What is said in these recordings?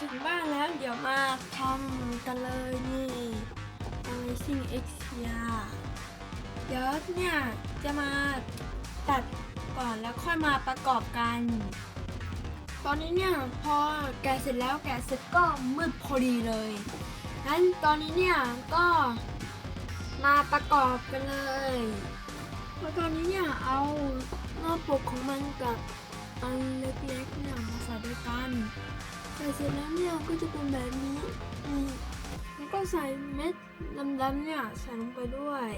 ถึงบ้านแล้วเดี๋ยวมาทำกันเลยนี่ Amazing X ยาเดี๋ยวเนี่ยจะมาตัดก่อนแล้วค่อยมาประกอบกัน ตอนนี้เนี่ยพอแกะเสร็จแล้วแกะเสร็จก็มืดพอดีเลยงั้นตอนนี้เนี่ยก็มาประกอบกันเลยแล้วตอนนี้เนี่ยเอาหน้าปกของมันกับอันเล็กๆเนี่ยมาใส่ด้วยกัน ใส่เสร็จแล้วเนี่ยก็จะเป็นแบบนี้ แล้วก็ใส่เม็ดดำๆเนี่ยใส่ลงไปด้วย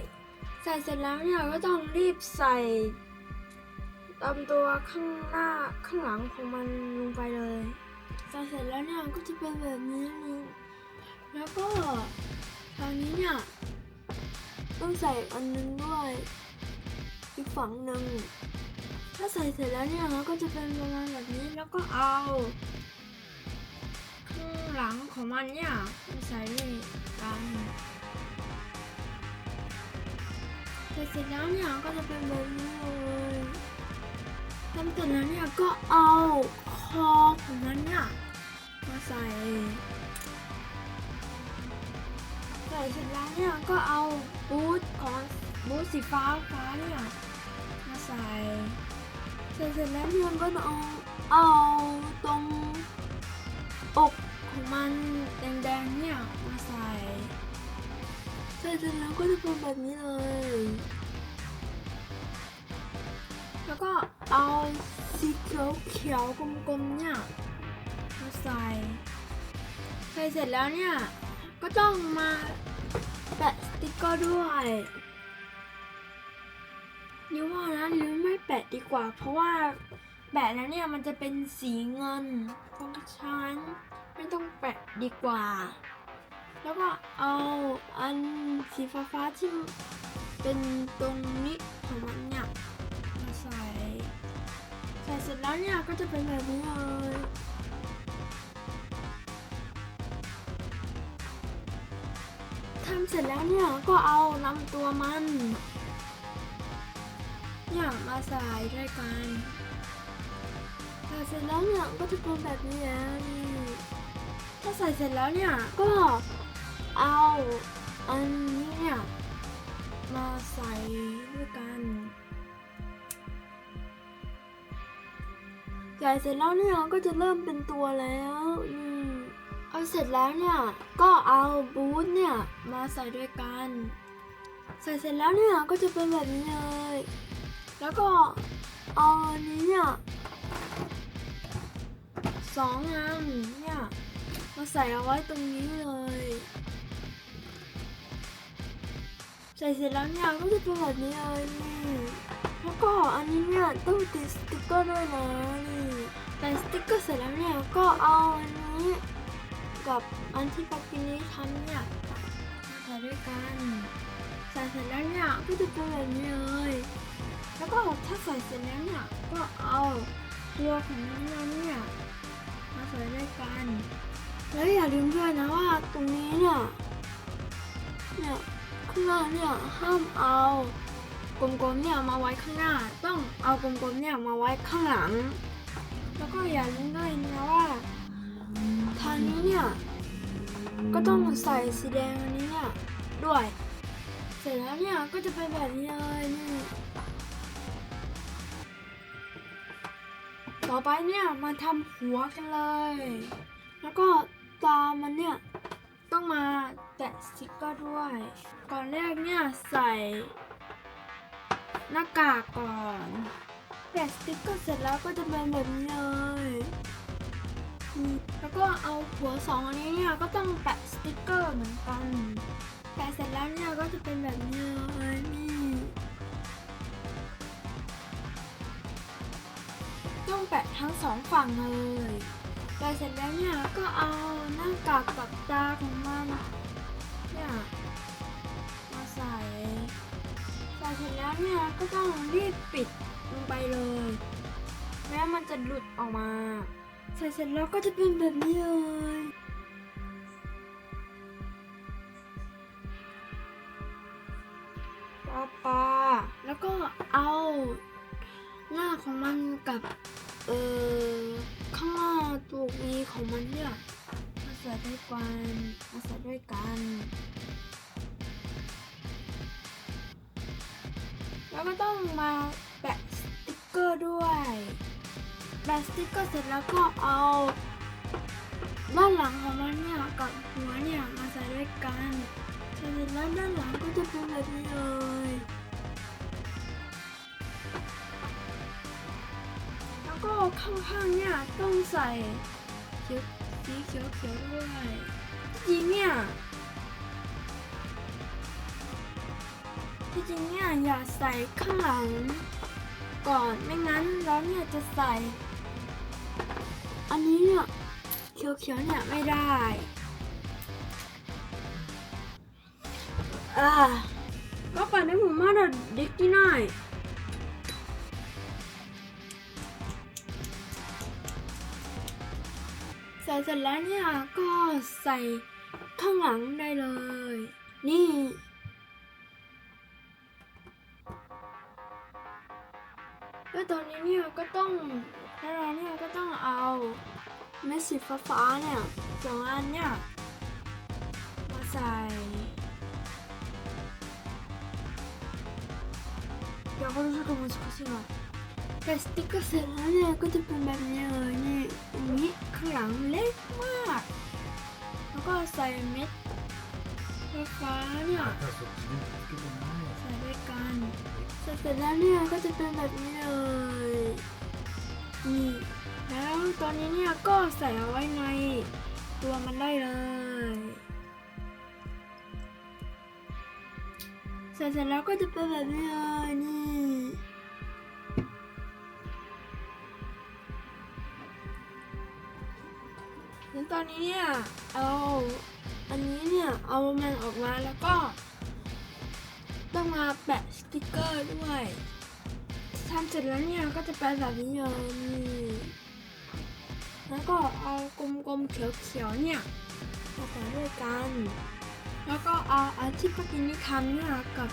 ใส่เสร็จแล้วเนี่ยก็ต้องรีบใส่ตามตัวข้างหน้าข้างหลังของมันลงไปเลยใส่เสร็จแล้วเนี่ยก็จะเป็นแบบนี้นี่แล้วก็ทางนี้เนี่ยต้องใส่อันนึงด้วยอีกฝั่งหนึ่งถ้าใส่เสร็จแล้วเนี่ยก็จะเป็นประมาณแบบนี้แล้วก็เอา หลังของมันเนี่ยมาใส่ด้วยกันใส่เสร็จแล้วเนี่ยก็จะเป็นแบบนี้เลยทำเสร็จแล้วเนี่ยก็เอาคอของมันเนี่ยมาใส่ใส่เสร็จแล้วเนี่ยก็เอาบูทของบูทสีฟ้าฟ้าเนี่ยมาใส่ใส่เสร็จแล้วเนี่ยก็เอาเอาตรงอก มันแดงๆเนี่ยมาใส่ใส่เสร็จแล้วก็จะเป็นแบบนี้เลย แล้วก็เอาสีเขียวเขียวๆกลมๆเนี่ยมาใส่ใส่เสร็จแล้วเนี่ยก็ต้องมาแปะสติกเกอร์ด้วยนิ้วว่านะนิ้วไม่แปะดีกว่า เพราะว่าแปะแล้วเนี่ยมันจะเป็นสีเงินเพราะฉะนั้น ไม่ต้องแปะดีกว่า แล้วก็เอาอันสีฟ้าๆที่เป็นตรงนี้ของมันเนี่ยมาใส่ใส่เสร็จแล้วเนี่ยก็จะเป็นแบบนี้เลยทำเสร็จแล้วเนี่ยก็เอาลำตัวมันเนี่ยมาใส่ด้วยกันใส่เสร็จแล้วเนี่ยก็จะเป็นแบบนี้แล้วนี่ถ้าใส่เสร็จแล้วเนี่ย ก็เอาอันนี้เนี่ยมาใส่ด้วยกันใส่เสร็จแล้วเนี่ยก็จะเริ่มเป็นตัวแล้วนี่เอาเสร็จแล้วเนี่ยก็เอาบูทเนี่ยมาใส่ด้วยกัน ใส่เสร็จแล้วเนี่ยก็จะเป็นแบบนี้เลย แล้วก็เอาอันนี้เนี่ยสองอันเนี่ย มาใส่เอาไว้ตรงนี้เลย ใส่เสร็จแล้วเนี่ยก็จะเป็นแบบนี้เลยนี่แล้วก็อันนี้เนี่ยต้องติดสติ๊กเกอร์ด้วยนะนี่แต่สติ๊กเกอร์เสร็จแล้วเนี่ยก็เอาอันนี้กับอันที่ปักกินี้ทำเนี่ยมาใส่ด้วยกันใส่เสร็จแล้วเนี่ยก็จะเป็นแบบนี้เลย แล้วก็ถ้าใส่เสร็จแล้วเนี่ยก็เอาตัวของนั้นเนี่ยมาใส่ด้วยกัน แล้วอย่าลืมด้วยนะว่าตรงนี้เนี่ย เนี่ยข้างหน้าเนี่ยห้ามเอากลมๆเนี่ยมาไว้ข้างหน้า ต้องเอากลมๆเนี่ยมาไว้ข้างหลัง แล้วก็อย่าลืมด้วยนะว่าทางนี้เนี่ยก็ต้องใส่สีแดงอันนี้เนี่ยด้วย เสร็จแล้วเนี่ยก็จะเป็นแบบนี้เลยนี่ต่อไปเนี่ยมาทำหัวกันเลย แล้วก็ ตามันเนี่ย ต้องมาแตะสติกเกอร์ด้วย ก่อนแรกเนี่ยใส่ หน้ากากก่อน แตะสติกเกอร์เสร็จแล้วก็จะเป็นแบบนี้เลยแล้วก็เอาหัวสองอันนี้เนี่ยก็ต้องแปะสติกเกอร์เหมือนกันแปะเสร็จแล้วเนี่ยก็จะเป็นแบบนี้เลยนี่ต้องแปะทั้งสองฝั่งเลย แปเสร็จแล้วเนี่ยก็เอาหน้ากากกับตาของมันเนี่ยมาใส่ใส่เสร็จแล้วเนี่ยก็ต้องรีบปิดลงไปเลยแม้มันจะหลุดออกมา ใส่เสร็จแล้วก็จะเป็นแบบนี้เลย กเกอร์เสร็จแล้วก็เอาด้านหลังของมันเนี่ยกับหัวเนี่ยมาใส่ด้วยกันเสร็จแล้วด้านหลังก็จะเป็นแบบนี้เลยแล้วก็ข้างๆเนี่ยต้องใส่เขียวสีเขียวเขียวด้วยจริงเนี่ยที่จริงเนี่ยอย่าใส่ข้างหลังก่อนไม่งั้นแล้วเนี่ยจะใส่ อันนี้เนี่ยเขียวเขียวๆเนี่ยไม่ได้ อ่าก็ปั่นให้ผมมาดัดเด็กที่ไหนใส่เสร็จแล้วเนี่ยก็ใส่ข้างหลังได้เลย นี่แล้วตอนนี้เนี่ยก็ต้อง แล้วเราเนี่ยก็ต้องเอาเม็ดสีฟ้าๆเนี่ยสองอันเนี่ยมาใส่เดี๋ยวก็รู้สึมันสกปรกแต่สติ๊กเกอร์เสร็จแล้วเนี่ยก็จะเป็นแบบนี้เลยนี่ตรงนี้ข้างหลังเล็กมาก แล้วก็ใส่เม็ดฟ้าเนี่ยใส่ด้วยกันเสร็จแล้วเนี่ยก็จะเป็นแบบนี้เลย นี่แล้วตอนนี้เนี่ยก็ใส่เอาไว้ในตัวมันได้เลย ใส่เสร็จแล้วก็จะเป็นแบบนี้เลยนี่แล้วตอนนี้เนี่ยเอาอันนี้เนี่ยเอามันออกมาแล้วก็ต้องมาแปะสติกเกอร์ด้วย ทำเสร็จแล้วเนี่ยก็จะแปะแบบนี้เลยนี่แล้วก็เอากลมๆเขียวๆเนี่ยมาใส่ด้วยกัน แล้วก็เอาอันที่ปกินนี่ทำเนี่ยกับ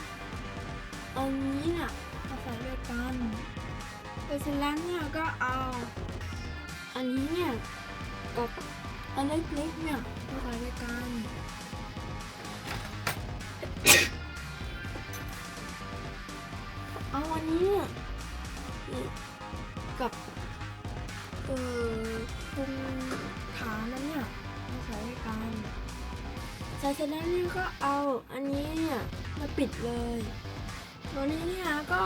อันนี้เนี่ยมาใส่ด้วยกันเสร็จแล้วเนี่ยก็เอาอันนี้เนี่ยกับอันเล็กๆเนี่ยมาใส่ด้วยกัน ส่เสร็จแล้วเนี่ยก็เอาอันนี้เนี่ยมาปิดเลย ตัวนี้เนี่ยก็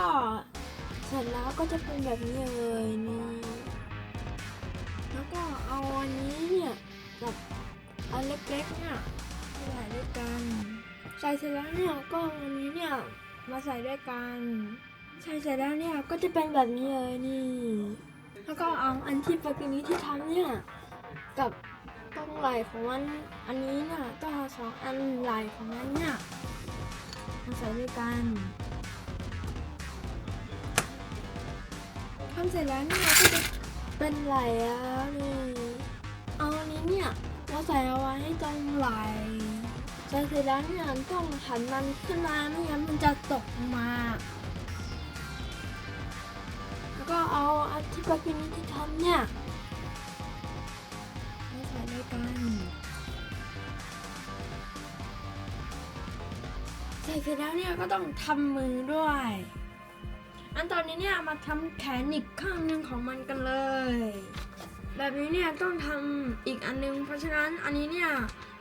เสร็จแล้วก็จะเป็นแบบนี้เลยนี่แล้วก็เอาอันนี้เนี่ยกับอันเล็กๆเนี่ยมาใส่ด้วยกัน ใส่เสร็จแล้วเนี่ยก็อันนี้เนี่ยมาใส่ด้วยกันใส่เสร็จแล้วเนี่ยก็จะเป็นแบบนี้เลยนี่ แล้วก็เอาอันที่ปากินี้ที่ทำเนี่ยกับ ไหลของมันอันนี้เนี่ยต้องเอาสองอันไหลของมันเนี่ยมาใส่ด้วยกันทำเสร็จแล้วเนี่ยก็จะเป็นไหล่แล้วนี่เอาอันนี้เนี่ยมาใส่เอาไว้ให้ตรงไหล่ใส่เสร็จแล้วเนี่ยต้องหันมันขึ้นมาไม่งั้นมันจะตกมา แล้วก็เอาอันที่ปากินีที่ทำเนี่ย ใส่ด้วยกันเสร็จแล้วเนี่ยก็ต้องทำมือด้วย อันตอนนี้เนี่ยมาทำแขนอีกข้างหนึ่งของมันกันเลย แบบนี้เนี่ยต้องทำอีกอันนึง เพราะฉะนั้นอันนี้เนี่ย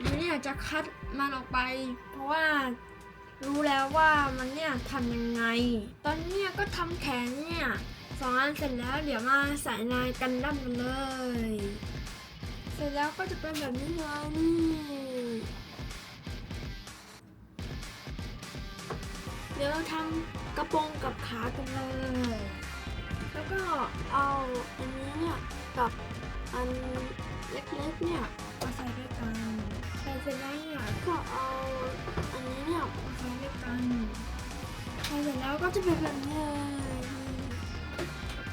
ยูเนี่ยจะคัดมันออกไป เพราะว่ารู้แล้วว่ามันเนี่ยทำยังไง ตอนนี้เนี่ยก็ทำแขนเนี่ยสองอันเสร็จแล้วเดี๋ยวมาใส่นายกันดั้มกันเลย ร็จแล้วก็จะเป็นแบบนี้เลยนี่เดี๋ยวทำกระโปรงกับขากันเลย แล้วก็เอาอันนี้เนี่ยกับอันเล็กๆเนี่ยมาใส่ด้วยกันใส่เสร็จแล้วเนี่ยก็เอาอันนี้เนี่ยมาใส่ด้วยกันใส่เสร็จแล้วก็จะเป็นแบบนี้เลย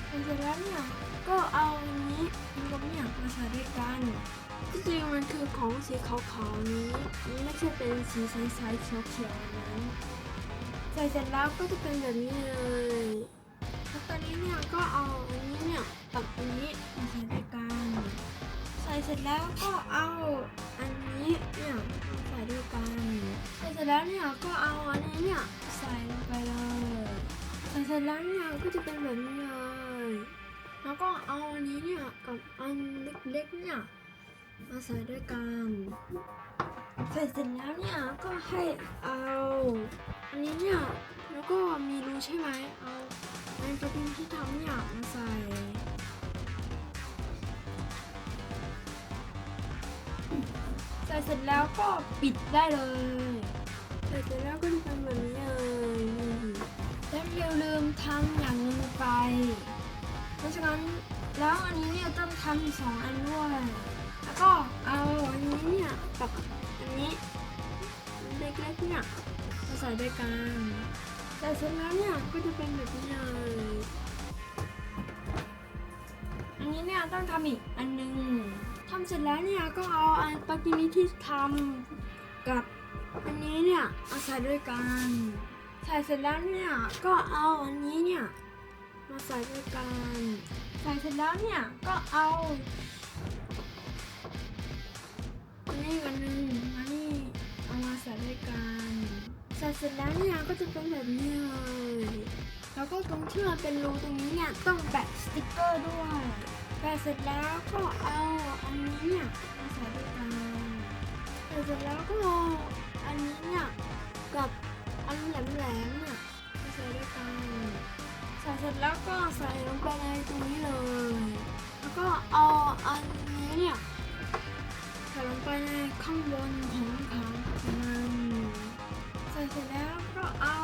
ใส่เสร็จแล้วเนี่ย ก็เอาอันนี้มันก็เนี่ยมาใส่ด้วยกันที่จริงมันคือของสีขาวๆนี้ ไม่ใช่เป็นสีใสๆเขียวๆนั้นใส่เสร็จแล้วก็จะเป็นแบบนี้เลยแล้วตอนนี้เนี่ยก็เอาอันนี้เนี่ยกับอันนี้มาใส่ด้วยกันใส่เสร็จแล้วก็เอาอันนี้เนี่ยมาใส่ด้วยกันใส่เสร็จแล้วเนี่ยก็เอาอันนี้เนี่ยใส่ลงไปเลยใส่เสร็จแล้วเนี่ยก็จะเป็นแบบนี้ แล้วก็เอาอันนี้เนี่ยกับอันเล็กๆเนี่ยมาใส่ด้วยกันใส่เสร็จแล้วเนี่ยก็ให้เอา อันนี้เนี่ยแล้วก็มีรูใช่ไหมเอาอันตัวพิมพ์ที่ทำเนี่ยมาใส่ใส่เสร็จแล้วก็ปิดได้เลยใส่เสร็จแล้วก็จะเป็นแบบนี้เลยแล้วอย่าลืมทำอย่างนึงไป เพราะฉะนั้นแล้วอันนี้เนี่ยต้องทำสองอันด้วยแล้วก็เอาอันนี้เนี่ยกับอันนี้เล็กๆเนี่ยมาใส่ด้วยกันใส่เสร็จแล้วเนี่ยก็จะเป็นแบบนี้เลยอันนี้เนี่ยต้องทำอีกอันหนึงทำเสร็จแล้วเนี่ยก็เอาอันปากิมิที่ทำกับอันนี้เนี่ยมาใส่ด้วยกันใส่เสร็จแล้วเนี่ยก็เอาอันนี้เนี่ย มาใส่ด้วยกันใส่เสร็จแล้วเนี่ย ก็เอาอันนี้กันหนึ่งอันนี้เอามาใส่ด้วยกันใส่เสร็จแล้วเนี่ยก็จะเป็นแบบนี้เลยแล้วก็ตรงที่มันเป็นรูตรงนี้เนี่ยต้องแปะสติกเกอร์ด้วยแปะเสร็จแล้วก็เอาอันนี้เนี่ยมาใส่ด้วยกันใส่เสร็จแล้วก็เอาอันนี้เนี่ยกับอันแหลมๆเนี่ย เสร็จแล้วก็ใส่ลงไปในตรงนี้เลย แล้วก็เอาอันนี้เนี่ยใส่ลงไปในข้างบนของขาของมันใส่เสร็จแล้วก็เอา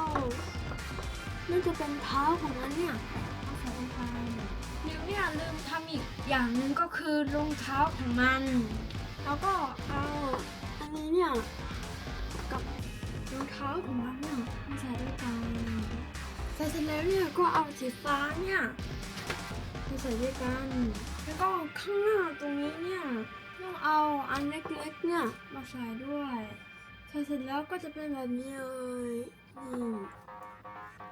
น่าจะเป็นเท้าของมันเนี่ยเอาใส่ลงไปเดี๋ยวเนี่ยลืมทำอีกอย่างหนึ่งก็คือรองเท้าของมัน แล้วก็เอาอันนี้เนี่ยกับรองเท้าของมันเนี่ยมาใส่ด้วยกัน ใส่เสร็จแล้วเนี่ยก็เอาสีฟ้าเนี่ยมาใส่ด้วยกัน แล้วก็ข้างหน้าตรงนี้เนี่ยต้องเอาอันเล็กๆเนี่ยมาใส่ด้วยใส่เสร็จแล้วก็จะเป็นแบบนี้เลยนี่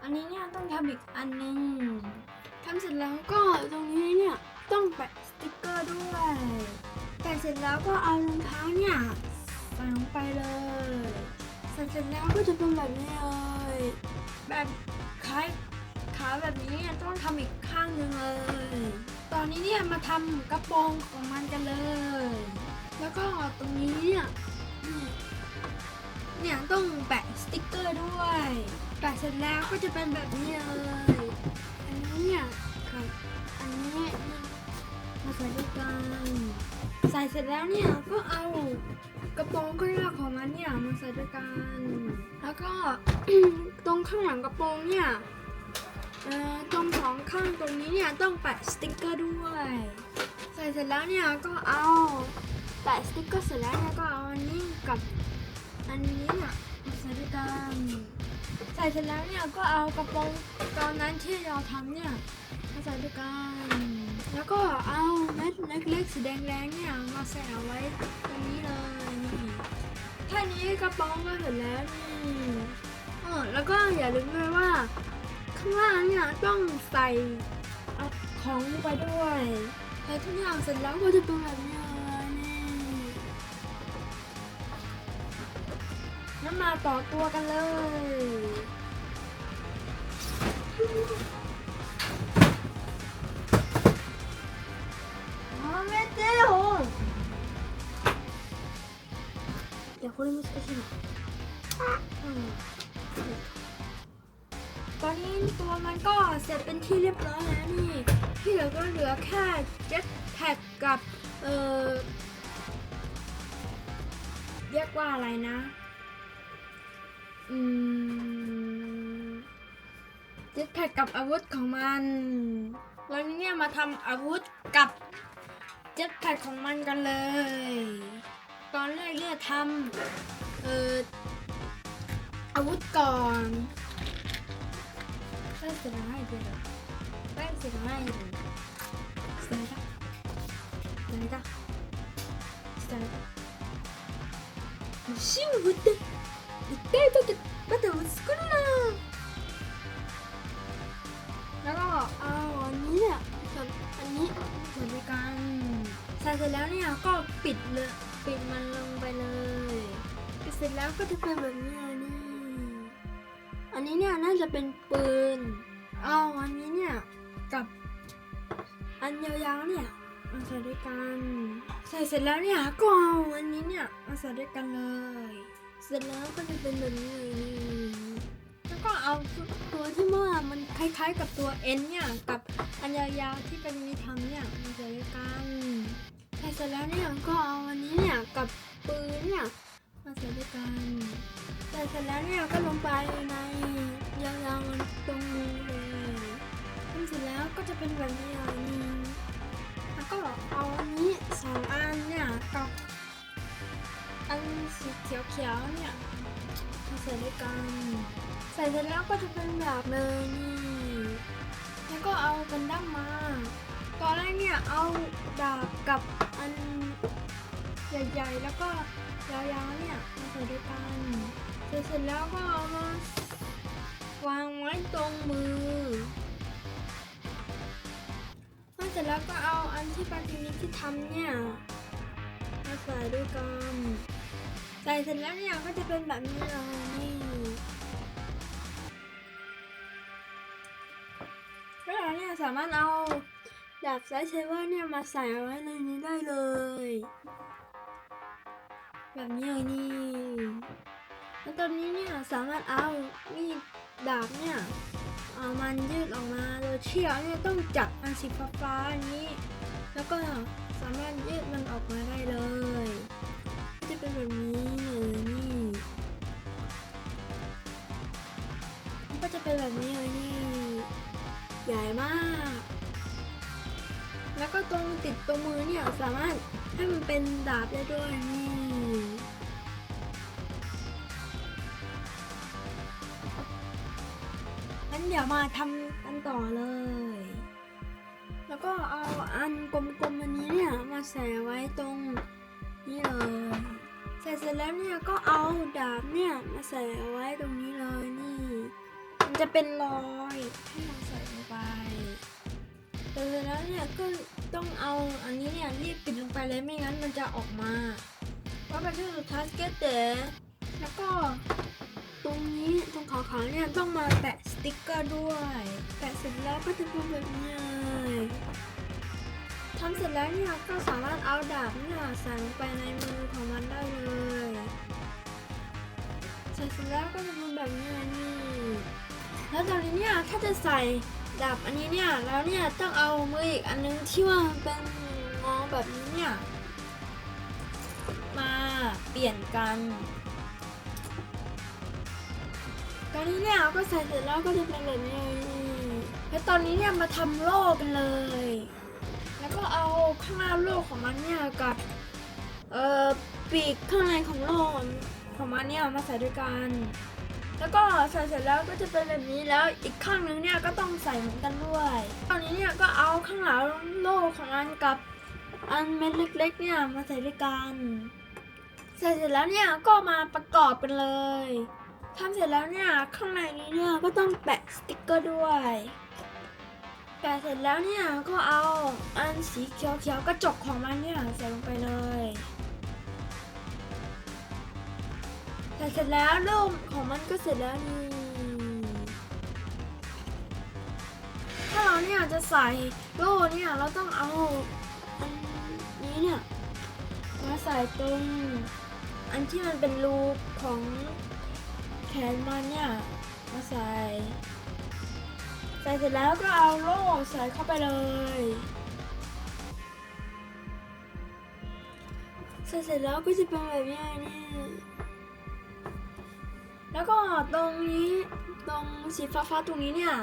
อันนี้เนี่ยต้องทำอีกอันหนึงทำเสร็จแล้วก็ตรงนี้เนี่ยต้องแปะสติกเกอร์ด้วยแปะเสร็จแล้วก็เอารองเท้าเนี่ยใส่ลงไปเลยใส่เสร็จแล้วก็จะเป็นแบบนี้เลยแบบ คล้ขาแบบนี้ต้องทำอีกข้างหนึ่งเลย ตอนนี้เนี่ยมาทำกระโปรงของมันกันเลย แล้วก็ตรงนี้เนี่ยเนี่ยต้องแปะสติกเกอร์ด้วย แปะเสร็จแล้วก็จะเป็นแบบนี้เลย อันนี้เนี่ยกับอันนี้มาใส่ด้วยกัน ใส่เสร็จแล้วเนี่ยก็เอา กระโปรงข้างหน้าของมันเนี่ยมาใส่ด้วยกัน แล้วก็ ตรงข้างหลังกระโปรงเนี่ยตรงสองข้างตรงนี้เนี่ยต้องแปะสติกเกอร์ด้วย ใส่เสร็จแล้วเนี่ยก็เอาแปะสติกเกอร์เสร็จแล้วเนี่ยก็เอาอันนี้กับอันนี้เนี่ยมาใส่ด้วยกันใส่เสร็จแล้วเนี่ยก็เอากระโปรงตอนนั้นที่เราทำเนี่ยมาใส่ด้วยกัน แล้วก็เอาเม็ดเล็กๆสีแดงๆเนี่ยมาใส่เอาไว้ตรงนี้เลยนี่แค่นี้กระโปรงก็เสร็จแล้วนี่เออแล้วก็อย่าลืมด้วยว่า ข้างล่างเนี่ยต้องใส่ของไปด้วยใส่ทุกอย่างเสร็จแล้วก็จะเป็นแบบนี้เลยนี่งั้นมาต่อตัวกันเลย 돼 요. 야, 호림이 쓰지 마. ตอนนี้ตัวมันก็เสร็จเป็นที่เรียบร้อยแล้วนี่ ที่เหลือก็เหลือแค่เจ็ตแพ็กกับ เออเรียกว่าอะไรนะเจ็ตแพ็กกับอาวุธของมัน วันนี้เนี่ยมาทำอาวุธกับ เจ็ตแพ็กของมันกันเลย ตอนแรกเนี่ยทำเอ่ออาวุธก่อนได้เสร็จแล้วให้ดูได้เสร็จแล้วให้ดูเสร็จแล้วเสร็จแล้วเสร็จแล้วシム振って一回だってだって作るな นนี้เนี่ยกับอันนี้ใส่ด้วยกันใส่เสร็จแล้วเนี่ยก็ปิดเลยปิดมันลงไปเลยปิดเสร็จแล้วก็จะเป็นแบบนี้เลยนี่ อันนี้เนี่ยน่าจะเป็นปืนเอาอันนี้เนี่ยกับอันยาวๆเนี่ยมาใส่ด้วยกันใส่เสร็จแล้วเนี่ยก็เอาอันนี้เนี่ยมาใส่ด้วยกันเลย เสร็จแล้วก็จะเป็นแบบนี้เลยนี่แล้ว ก็เอาตัวที่เมื่อมันคล้ายๆกับตัวเอ็นเนี่ยกับอันยาวๆที่เป็นมีทำเนี่ยมาใส่ด้วยกันใส่เสร็จแล้วเนี่ยก็เอาอันนี้เนี่ยกับปืนเนี่ยมาใส่ด้วยกันใส่เสร็จแล้วเนี่ยก็ลงไปในยาวๆตรงนี้เลยทำเสร็จแล้วก็จะเป็นแบบนี้เลยนี่แล้วก็เอาอันนี้สองอันเนี่ยกับอันสีเขียวๆเนี่ยมาใส่ด้วยกัน ใส่เสร็จแล้วก็จะเป็นแบบเลยนี่แล้วก็เอากันดั้มมาตอนแรกเนี่ยเอาดาบกับอันใหญ่ๆ แล้วก็ยาวๆเนี่ยมาใส่ด้วยกันเสร็จเสร็จแล้วก็เอามาวางไว้ตรงมือพอเสร็จแล้วก็เอาอันที่ปาตินิที่ทำเนี่ยมาใส่ด้วยกันใส่เสร็จแล้วเนี่ยก็จะเป็นแบบนี้เลยาเนี่ยสามารถเอาดาบไซส์เซเวอร์เนี่ยมาใส่ไว้ในนี้ได้เลย แบบนี้เลยนี่ แล้วตอนนี้เนี่ยสามารถเอามีดดาบเนี่ยเอามันยืดออกมาโดยเชือกเนี่ยต้องจับอันสีฟ้าๆอันนี้ แล้วก็สามารถยืดมันออกมาได้เลยก็จะเป็นแบบนี้เลยนี่ ก็จะเป็นแบบนี้เลยนี่ ใหญ่มาก แล้วก็ตรงติดตรงมือเนี่ยสามารถให้มันเป็นดาบได้ด้วยนี่งั้นเดี๋ยวมาทำกันต่อเลย แล้วก็เอาอันกลมๆอันนี้เนี่ยมาใส่ไว้ตรงนี้เลยใส่เสร็จแล้วเนี่ยก็เอาดาบเนี่ยมาใส่เอาไว้ตรงนี้เลยนี่ มันจะเป็นรอยให้ เสร็จแล้วเนี่ยก็ต้องเอาอันนี้เนี่ยรีบปิดลงไปเลยไม่งั้นมันจะออกมาเพราะเป็นที่สุดท้ายเกตเตอแล้วก็ตรงนี้ตรงขาวๆเนี่ยต้องมาแปะสติกเกอร์ด้วย แปะเสร็จแล้วก็จะเป็นแบบนี้ทำเสร็จแล้วเนี่ยก็สามารถเอาดาบเนี่ยใส่ลงไปในมือของมันได้เลยใส่เสร็จแล้วก็จะเป็นแบบนี้นี่แล้วตอนนี้เนี่ยถ้าจะใส่ ดาบอันนี้เนี่ยแล้วเนี่ยต้องเอามืออีกอันนึงที่ว่ามันเป็นงอแบบนี้เนี่ยมาเปลี่ยนกันตอนนี้เนี่ยก็ใส่เสร็จแล้วก็จะเป็นแบบนี้แล้วตอนนี้เนี่ยมาทำโลกันเลย แล้วก็เอาข้างหน้าโล่ของมันเนี่ยกับเอ่อปีกข้างในของโล่ของมันเนี่ยมาใส่ด้วยกัน แล้วก็ใส่เสร็จแล้วก็จะเป็นแบบนี้แล้วอีกข้างนึงเนี่ยก็ต้องใส่เหมือนกันด้วยตอนนี้เนี่ยก็เอาข้างหลังโล่ของมันกับอันเม็ดเล็ก ๆ เนี่ยมาใส่ด้วยกันใส่เสร็จแล้วเนี่ยก็มาประกอบกันเลยทำเสร็จแล้วเนี่ยข้างในนี้เนี่ยก็ต้องแปะสติกเกอร์ด้วยแปะเสร็จแล้วเนี่ยก็เอาอันสีเขียวๆกระจกของมันเนี่ยใส่ลงไปเลย ใส่เสร็จแล้วรูปของมันก็เสร็จแล้วนี่ถ้าเราเนี่ยจะใส่โล่เนี่ยเราต้องเอาอันนี้เนี่ยมาใส่ตรงอันที่มันเป็นรูของแขนมันเนี่ยมาใส่ใส่เสร็จแล้วก็เอาโล่ใส่เข้าไปเลยใส่เสร็จแล้วก็จะเป็นแบบนี้นี่ แล้วก็ตรงนี้ตรงสีฟ้าๆตรงนี้เนี่ย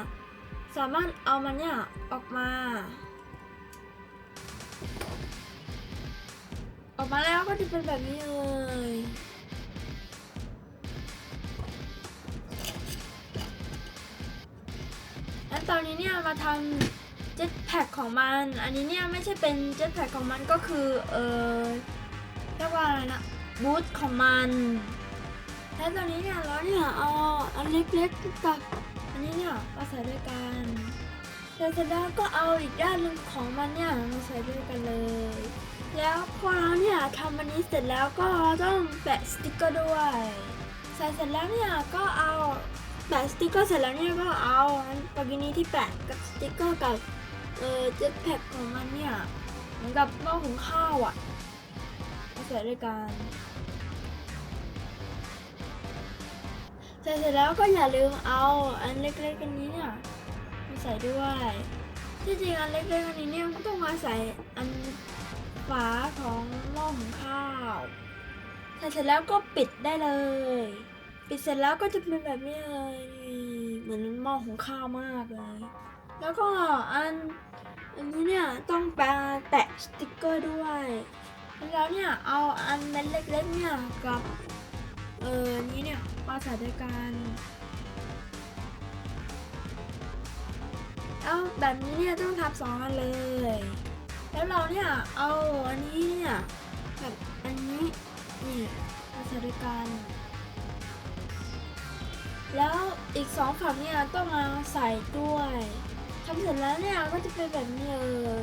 สามารถเอามันเนี่ยออกมา ออกมาแล้วก็จะเป็นแบบนี้เลยแล้วตอนนี้เนี่ยมาทำเจ็ตแพ็คของมัน อันนี้เนี่ยไม่ใช่เป็นเจ็ตแพ็คของมันก็คือ เออเรียกว่าอะไรนะบูทของมัน แล้วตอนนี้เนี่ยเราเนี่ยเอาอันเล็กๆกับอันนี้เนี่ยมาใส่ด้วยกันแต่เสร็จแล้วก็เอาอีกด้านหนึ่งของมันเนี่ยมาใส่ด้วยกันเลย แล้วพอเราเนี่ยทำอันนี้เสร็จแล้วก็ต้องแปะสติกเกอร์ด้วยใส่เสร็จแล้วเนี่ยก็เอาแปะสติกเกอร์เสร็จแล้วเนี่ยก็เอาปากินี้ที่แปะกับสติกเกอร์กับเอ่อเจ็ตแพ็คของมันเนี่ยเหมือนกับหม้อหุงข้าวอะมาใส่ด้วยกัน ใส่เสร็จแล้วก็อย่าลืมเอาอันเล็กๆอันนี้เนี่ยมาใส่ด้วยที่จริงอันเล็กๆอันนี้เนี่ยก็ต้องมาใส่อันฝาของหม้อหุงข้าวใส่เสร็จแล้วก็ปิดได้เลย ปิดเสร็จแล้วก็จะเป็นแบบนี้เลยเหมือนหม้อหุงข้าวมากเลย แล้วก็อันอันนี้เนี่ยต้องแปะแปะสติกเกอร์ด้วยแล้วเนี่ยเอาอันเม็ดเล็กๆเนี่ยกับ เออนี้เนี่ยมาส่ด้วยกันแล้วแบบนี้เนี่ยต้องทับสองอันเลย แล้วเราเนี่ยเอาอันนี้เนี่ยกับอันนี้นี่มาส่ด้วยกันแล้วอีกสองฝั่งเนี่ยต้องมาใส่ด้วยทำเสร็จแล้วเนี่ยก็จะเป็นแบบนี้เล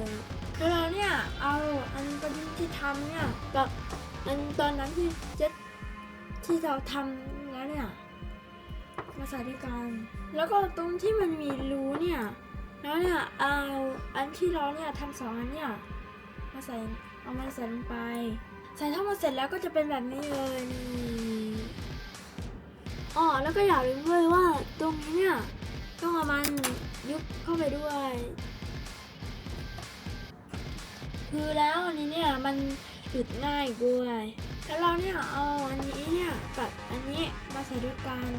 ยแล้วเราเนี่ยเอาอันประดิษฐ์ที่ทำเนี่ยกับอันตอนนั้นที่เจ็ด ที่เราทำแล้วเนี่ยมาใส่ด้วยกันแล้วก็ตรงที่มันมีรูเนี่ยแล้วเนี่ยเอาอันที่เราเนี่ยทำสองอันเนี่ยมาใส่เอามาใส่ลงไป ใส่ทั้งหมดเสร็จแล้วก็จะเป็นแบบนี้เลยอ๋อแล้วก็อย่าลืมด้วยว่าตรงนี้เนี่ยต้องเอามันยุบเข้าไปด้วย คือแล้วอันนี้เนี่ยมันจุดง่ายด้วย แล้วเราเนี่ยเอาอันนี้เนี่ยกับอันนี้มาใส่ด้วยกัน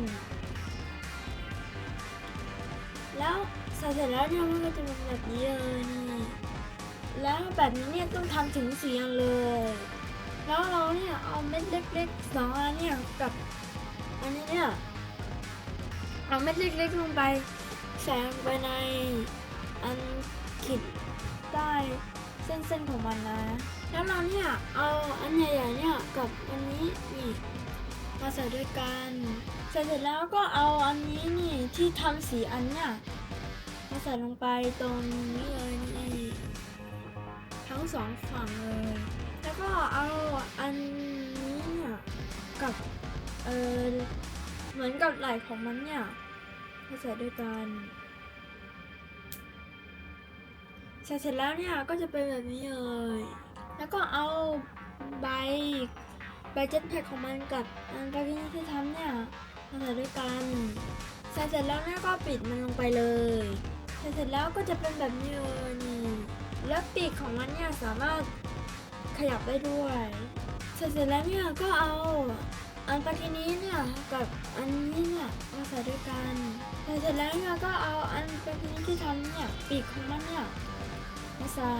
แล้วใส่เสร็จแล้วเนี่ยมันก็จะเป็นแบบนี้เลยนี่แล้วแบบนี้เนี่ยต้องทำถึงสี่อันเลย แล้วเราเนี่ยเอาเม็ดเล็กๆสองอันเนี่ยกับอันนี้เนี่ยเอาเม็ดเล็กๆลงไปใส่ลงไปในอันขีดใต้เส้นๆของมันนะ แล้วเราเนี่ยเอา กับอันนี้นี่มาใส่ด้วยกันใส่เสร็จแล้วก็เอาอันนี้นี่ที่ทำสีอันเนี่ยมาใส่ลงไปตรงนี้เลยนี่ทั้งสองฝั่งเลย แล้วก็เอาอันนี้เนี่ยกับเออเหมือนกับไหล่ของมันเนี่ยมาใส่ด้วยกันใส่เสร็จแล้วเนี่ยก็จะเป็นแบบนี้เลย แล้วก็เอาใบ ใบเจ็ตแพ็คของมันกับอันกากินี่ที่ทำเนี่ยมาใส่ด้วยกันใส่เสร็จแล้วเนี่ยก็ปิดมันลงไปเลยใส่เสร็จแล้วก็จะเป็นแบบนี้เลยนี่แล้วปีกของมันเนี่ยสามารถขยับได้ด้วยใส่เสร็จแล้วเนี่ยก็เอาอันปากินี้เนี่ยกับอันนี้เนี่ยมาใส่ด้วยกันใส่เสร็จแล้วเนี่ยก็เอาอันปากินี้ที่ทำเนี่ยปีกของมันเนี่ยมาใส่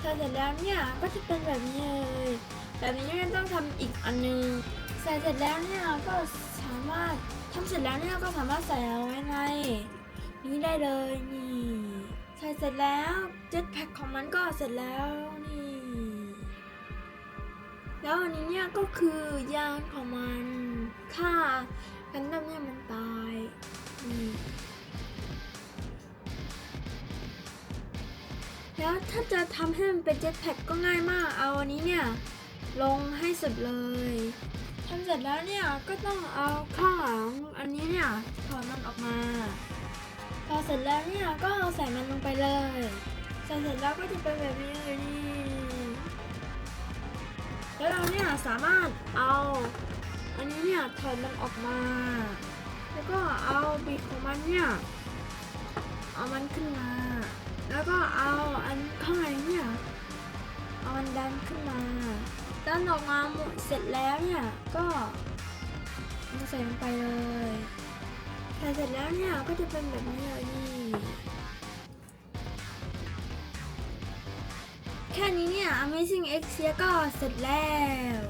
ใส่เสร็จแล้วเนี่ยก็จะเป็นแบบนี้เลย แบบนี้เนี่ยต้องทำอีกอันนึงใส่เสร็จแล้วเนี่ยก็สามารถทำเสร็จแล้วเนี่ยก็สามารถใส่เอาไว้ในนี้ได้เลยนี่ใส่เสร็จแล้วเจ็ตแพ็คของมันก็เสร็จแล้วนี่ แล้วอันนี้เนี่ยก็คือยานของมันถ้ากันดั้มเนี่ยมันตายนี่แล้วถ้าจะทำให้มันเป็นเจ็ตแพ็คก็ง่ายมาก เอาอันนี้เนี่ย ลงให้สุดเลยทำเสร็จแล้วเนี่ยก็ต้องเอาข้างหลังอันนี้เนี่ยถอดมันออกมา พอเสร็จแล้วเนี่ยก็เอาใส่มันลงไปเลยใส่เสร็จแล้วก็จะเป็นแบบนี้เลยนี่แล้วเราเนี่ยสามารถเอาอันนี้เนี่ยถอดมันออกมา แล้วก็เอาบีกของมันเนี่ยเอามันขึ้นมา แล้วก็เอาอันข้างในเนี่ยเอามันดันขึ้นมา ต้นออกมาหมดเสร็จแล้วเนี่ยก็ใส่ลงไปเลยใส่เสร็จแล้วเนี่ยก็จะเป็นแบบนี้เลยนี่แค่นี้เนี่ย Amazing X ก็เสร็จแล้ว